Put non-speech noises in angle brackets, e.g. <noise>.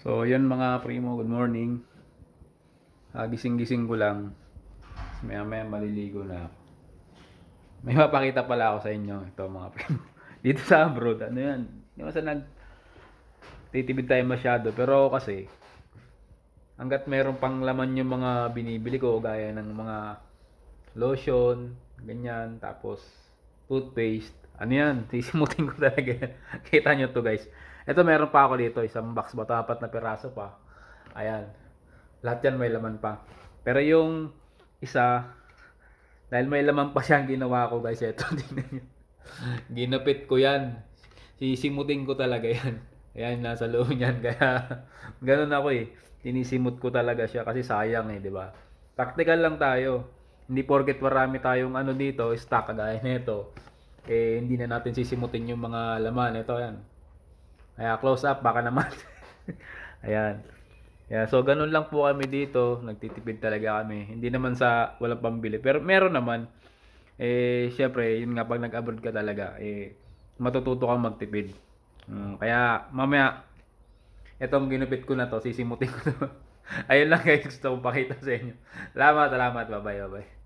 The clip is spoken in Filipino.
So, yun mga primo, good morning. Ah, gising-gising ko lang. Maya maya maliligo na ako. May mapakita pala ako sa inyo. Ito mga primo. <laughs> Dito sa abroad, ano yan? Hindi mo sa nag titibid tayo masyado. Pero kasi, hanggat meron pang laman yung mga binibili ko, gaya ng mga lotion, ganyan, tapos toothpaste, ano yan, <laughs> sisimutin ko talaga. <laughs> Kita nyo to guys. Ito meron pa ako dito, isang box ba apat na piraso pa. Ayan. Lahat yan may laman pa. Pero yung isa, dahil may laman pa siya ang ginawa ko guys, ito, <laughs> tingnan nyo. Ginapit ko yan. Sisimutin ko talaga yan. Ayan, nasa loob niyan. Kaya, ganun ako eh. Tinisimut ko talaga siya kasi sayang eh, di ba? Practical lang tayo. Hindi porket marami tayong ano dito, stock kagaya nito. Eh, hindi na natin sisimutin yung mga laman. Ito, yan. Kaya close up, baka naman. <laughs> Ayan. Yeah, so ganun lang po kami dito. Nagtitipid talaga kami. Hindi naman sa walang pambili. Pero meron naman. Eh, syempre, yun nga pag nag-abroad ka talaga, eh, matututo kang magtipid. Mm, kaya, mamaya, etong ginupit ko na to, sisimutin ko to. <laughs> Ayun lang guys, gusto kong pakita sa inyo. Salamat, salamat. Bye-bye, bye-bye.